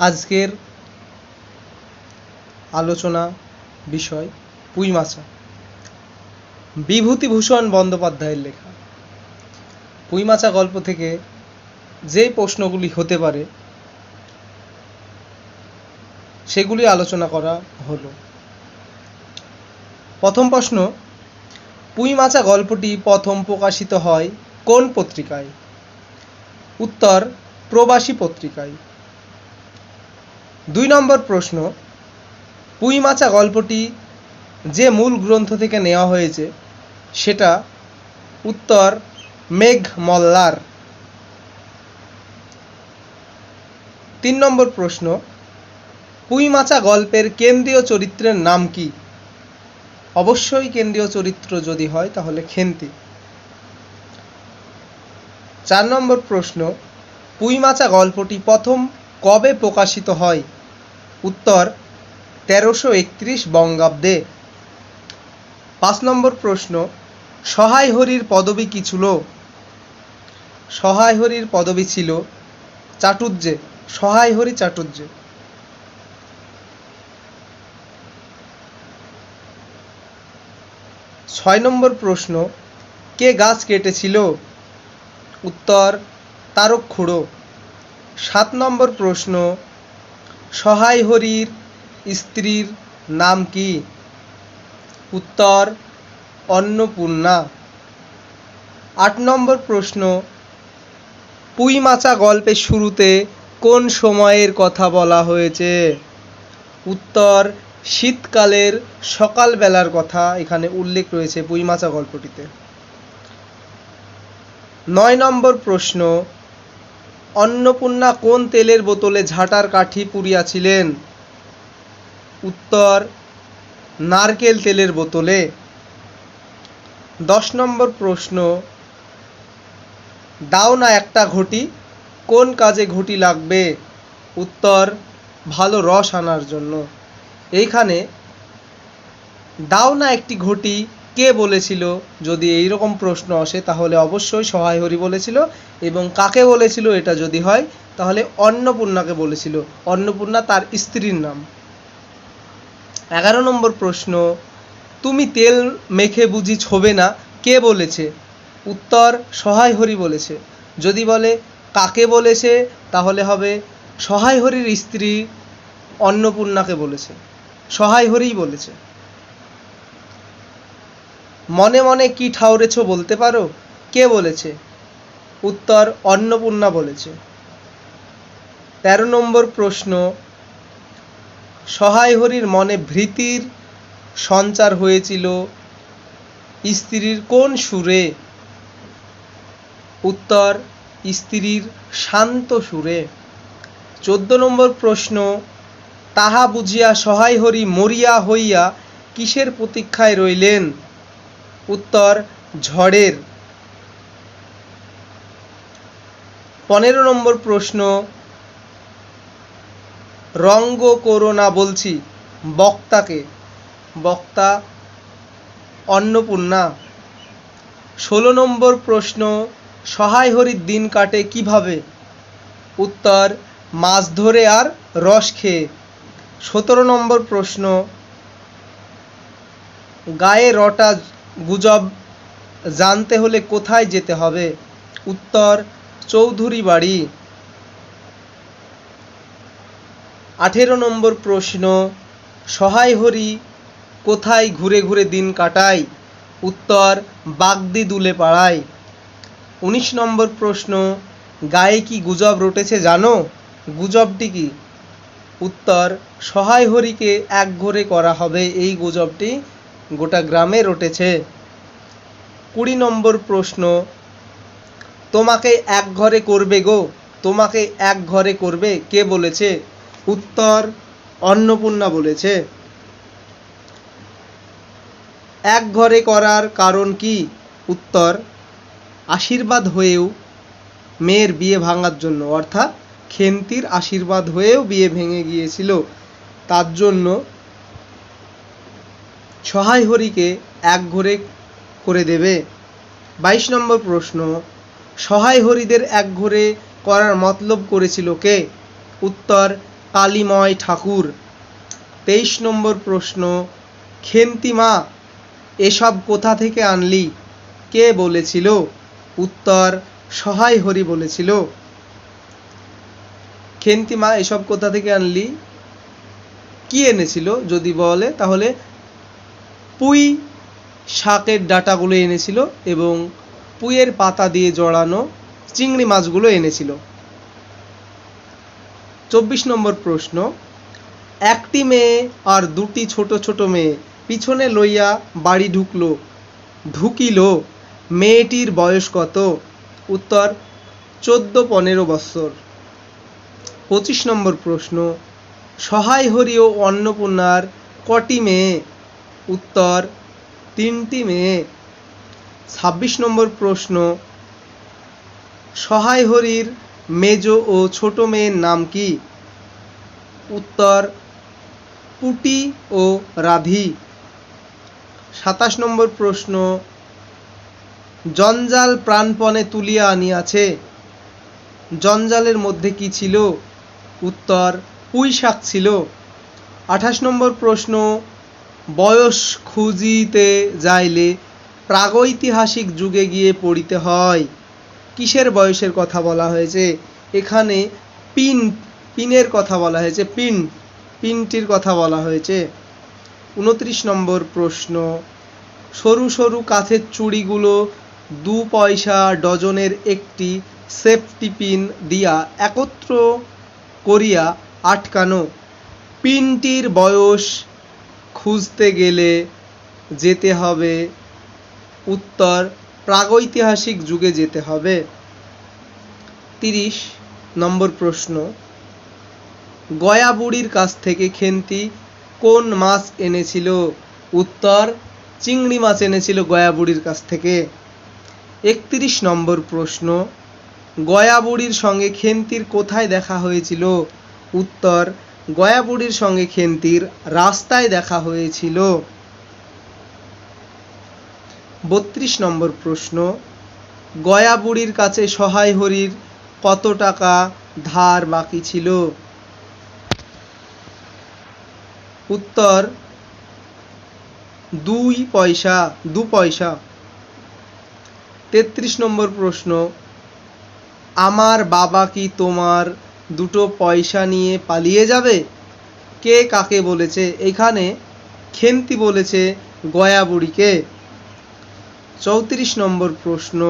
আজকের আলোচনা বিষয় পুঁই মাছা। বিভূতিভূষণ বন্দ্যোপাধ্যায়ের লেখা। পুঁই মাছা গল্প থেকে যে প্রশ্নগুলি হতে পারে, সেগুলি আলোচনা করা হলো। প্রথম প্রশ্ন, পুঁই মাছা গল্পটি প্রথম প্রকাশিত হয় কোন পত্রিকায়? উত্তর, প্রবাসী পত্রিকায়। দুই নম্বর প্রশ্ন, পুঁই মাছা গল্পটি যে মূল গ্রন্থ থেকে নেওয়া হয়েছে, সেটা উত্তর মেঘ মল্লার। তিন নম্বর প্রশ্ন, পুঁই মাছা গল্পের কেন্দ্রীয় চরিত্রের নাম কি? অবশ্যই কেন্দ্রীয় চরিত্র যদি হয়, তাহলে খেন্তি। চার নম্বর প্রশ্ন, পুঁই মাছা গল্পটি প্রথম কবে প্রকাশিত হয়? উত্তর, তেরোশো একত্রিশ বঙ্গাব্দে। পাঁচ নম্বর প্রশ্ন, সহায় হরির পদবী কী ছিল? সহায় হরির পদবী ছিল চাটুর্যে সহায় হরি চাটুর্যে ছয় নম্বর প্রশ্ন, কে গাছ কেটেছিল? উত্তর, তারক খুড়ো। সাত নম্বর প্রশ্ন, সহায় হরির স্ত্রীর নাম কি? উত্তর, অন্নপূর্ণা। আট নম্বর প্রশ্ন, পুঁই মাছা গল্পের শুরুতে কোন সময়ের কথা বলা হয়েছে? উত্তর, শীতকালের সকালবেলার কথা এখানে উল্লেখ রয়েছে পুঁই মাছা গল্পটিতে। নয় নম্বর প্রশ্ন অন্নপূর্ণা কোন তেলের বোতলে ঝাঁটার কাঠি পুড়িয়াছিলেন? উত্তর, নারকেল তেলের বোতলে। দশ নম্বর প্রশ্ন, দাও না একটা ঘটি, কোন কাজে ঘটি লাগবে? উত্তর, ভালো রস আনার জন্য। এইখানে, দাও না একটি ঘটি কে বলেছিল? যদি এই রকম প্রশ্ন আসে, তাহলে অবশ্যই সহায় হরি বলেছিল এবং কাকে বলেছিল এটা যদি হয়, তাহলে অন্নপূর্ণাকে বলেছিল। অন্নপূর্ণা তার স্ত্রীর নাম। এগারো নম্বর প্রশ্ন, তুমি তেল মেখে বুঝি ছোবে না? কে বলেছে? উত্তর, সহায় হরি বলেছে। যদি বলে কাকে বলেছে, তাহলে হবে সহায় হরির স্ত্রী অন্নপূর্ণাকে বলেছে। সহায় হরিই বলেছে। মনে মনে কি ঠাউরেছ বলতে পারো? কে বলেছে? উত্তর অন্নপূর্ণা বলেছে। তেরো নম্বর প্রশ্ন, সহায় হরির মনে ভীতির সঞ্চার হয়েছিল স্ত্রীর কোন সুরে? উত্তর, স্ত্রীর শান্ত সুরে। চোদ্দ নম্বর প্রশ্ন, তাহা বুঝিয়া সহায় হরি মরিয়া হইয়া কিসের প্রতীক্ষায় রইলেন? উত্তর ঝড়ের। পনেরো নম্বর প্রশ্ন রঙ্গ করো না বলছি বক্তাকে। বক্তা অন্নপূর্ণা। ষোলো নম্বর প্রশ্ন, সহায় হরির দিন কাটে কীভাবে? উত্তর, মাছ ধরে আর রস খেয়ে। সতেরো নম্বর প্রশ্ন, গায়ে রটা গুজব জানতে হলে কোথায় যেতে হবে? উত্তর, চৌধুরী বাড়ি। আঠেরো নম্বর প্রশ্ন, সহায় হরি কোথায় ঘুরে ঘুরে দিন কাটায়? উত্তর, বাগদি দুলে পাড়ায়। উনিশ নম্বর প্রশ্ন, গায়ে কি গুজব রটেছে জানো? গুজবটি কি? উত্তর, সহায় হরিকে এক ঘরে করা হবে এই গুজবটি। গোটা গ্রামে রটেছে। কুড়ি নম্বর প্রশ্ন, তোমাকে এক ঘরে করবে গো, তোমাকে এক ঘরে করবে কে বলেছে? উত্তর, অন্নপূর্ণা বলেছে। এক ঘরে করার কারণ কি? উত্তর, আশীর্বাদ হয়েও মেয়ের বিয়ে ভাঙার জন্য, অর্থাৎ খেন্তির আশীর্বাদ হয়েও বিয়ে ভেঙে গিয়েছিল। তার জন্য সহায় হরিকে এক ঘরে করে দেবে। বাইশ নম্বর প্রশ্ন, সহায় হরিদের এক ঘরে করার মতলব করেছিল কে? উত্তর, কালীময় ঠাকুর। তেইশ নম্বর প্রশ্ন খেন্তিমা এসব কোথা থেকে আনলি? কে বলেছিল? উত্তর, সহায় হরি বলেছিল। খেন্তিমা এসব কোথা থেকে আনলি? কি এনেছিল? যদি বলে, তাহলে পুঁই শাকের ডাঁটাগুলো এনেছিল এবং পুঁইয়ের পাতা দিয়ে জড়ানো চিংড়ি মাছগুলো এনেছিল। চব্বিশ নম্বর প্রশ্ন, একটি মেয়ে আর দুটি ছোট ছোট মেয়ে পিছনে লইয়া বাড়ি ঢুকলো, ঢুকিল, মেয়েটির বয়স কত? উত্তর, চোদ্দ পনেরো বৎসর পঁচিশ নম্বর প্রশ্ন, সহায় হরি ও অন্নপূর্ণার কটি মেয়ে? উত্তর, তিনটি মেয়ে। ছাব্বিশ নম্বর প্রশ্ন, সহায় হরির মেজ ও ছোট মেয়ের নাম কি? উত্তর, পুটি ও রাধি। সাতাশ নম্বর প্রশ্ন, জঞ্জাল প্রাণপণে তুলিয়া আনিয়াছে। জঞ্জালের মধ্যে কি ছিল? উত্তর পুঁই শাক ছিল। আঠাশ নম্বর প্রশ্ন বয়স খুঁজিতে যাইলে প্রাগৈতিহাসিক যুগে গিয়ে পড়িতে হয়। কিসের বয়সের কথা বলা হয়েছে? এখানে পিন, পিনের কথা বলা হয়েছে, পিন, পিনটির কথা বলা হয়েছে। উনত্রিশ নম্বর প্রশ্ন, সরু সরু কাঠের চুড়িগুলো দু পয়সা ডজনের একটি সেফটি পিন দিয়া একত্র করিয়া আটকানো। পিনটির বয়স খুঁজতে গেলে যেতে হবে। উত্তর, প্রাগৈতিহাসিক যুগে যেতে হবে। তিরিশ নম্বর প্রশ্ন। গয়া বুড়ির কাছ থেকে খেন্তি কোন মাছ এনেছিল? উত্তর, চিংড়ি মাছ এনেছিল গয়া বুড়ির কাছ থেকে। একত্রিশ নম্বর প্রশ্ন। গয়া বুড়ির সঙ্গে খেন্তির কোথায় দেখা হয়েছিল? উত্তর গয়া বুড়ির সঙ্গে খেন্তির রাস্তায় দেখা হয়েছিল। বত্রিশ নম্বর প্রশ্ন গয়া বুড়ির কাছে সহায় হরির কত টাকা ধার বাকি ছিল? উত্তর, দুই পয়সা, দু পয়সা। তেত্রিশ নম্বর প্রশ্ন, আমার বাবা কি তোমার দুটো পয়সা নিয়ে পালিয়ে যাবে? কে কাকে বলেছে? এখানে খেন্তি বলেছে গয়া বুড়িকে। চৌত্রিশ নম্বর প্রশ্ন,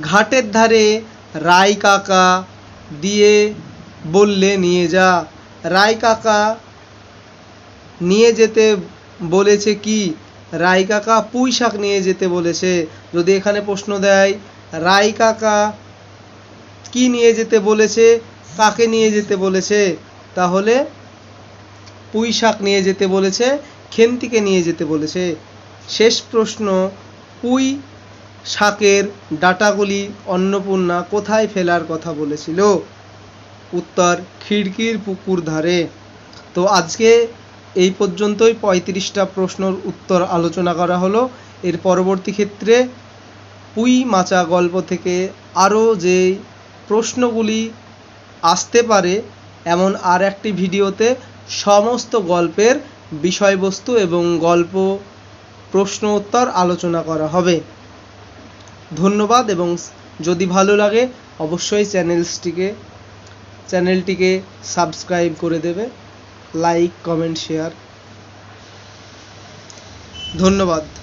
ঘাটের ধারে রায় কাকা দিয়ে বললে নিয়ে যা। রায় কাকা নিয়ে যেতে বলেছে কি? রায় কাকা পুঁই শাক নিয়ে যেতে বলেছে। যদি এখানে প্রশ্ন দেয়, রায় কাকা কি নিয়ে যেতে বলেছে? কাকে নিয়ে যেতে বলেছে? তাহলে পুঁই শাক নিয়ে যেতে বলেছে, খেন্তিকে নিয়ে যেতে বলেছে। শেষ প্রশ্ন পুঁই শাকের ডাঁটাগুলি অন্নপূর্ণা কোথায় ফেলার কথা বলেছিল? উত্তর, খিড়কির পুকুর ধারে। তো আজকে এই পর্যন্তই পঁয়ত্রিশটা প্রশ্নর উত্তর আলোচনা করা হলো। এর পরবর্তী ক্ষেত্রে পুঁই মাচা গল্প থেকে আরও যে প্রশ্নগুলি আসতে পারে এমন আর একটি ভিডিওতে সমস্ত গল্পের বিষয়বস্তু এবং গল্প প্রশ্ন উত্তর আলোচনা করা হবে। ধন্যবাদ এবং যদি ভালো লাগে অবশ্যই চ্যানেলসটিকে, চ্যানেলটিকে সাবস্ক্রাইব করে দেবে। Like, comment, share. ধন্যবাদ।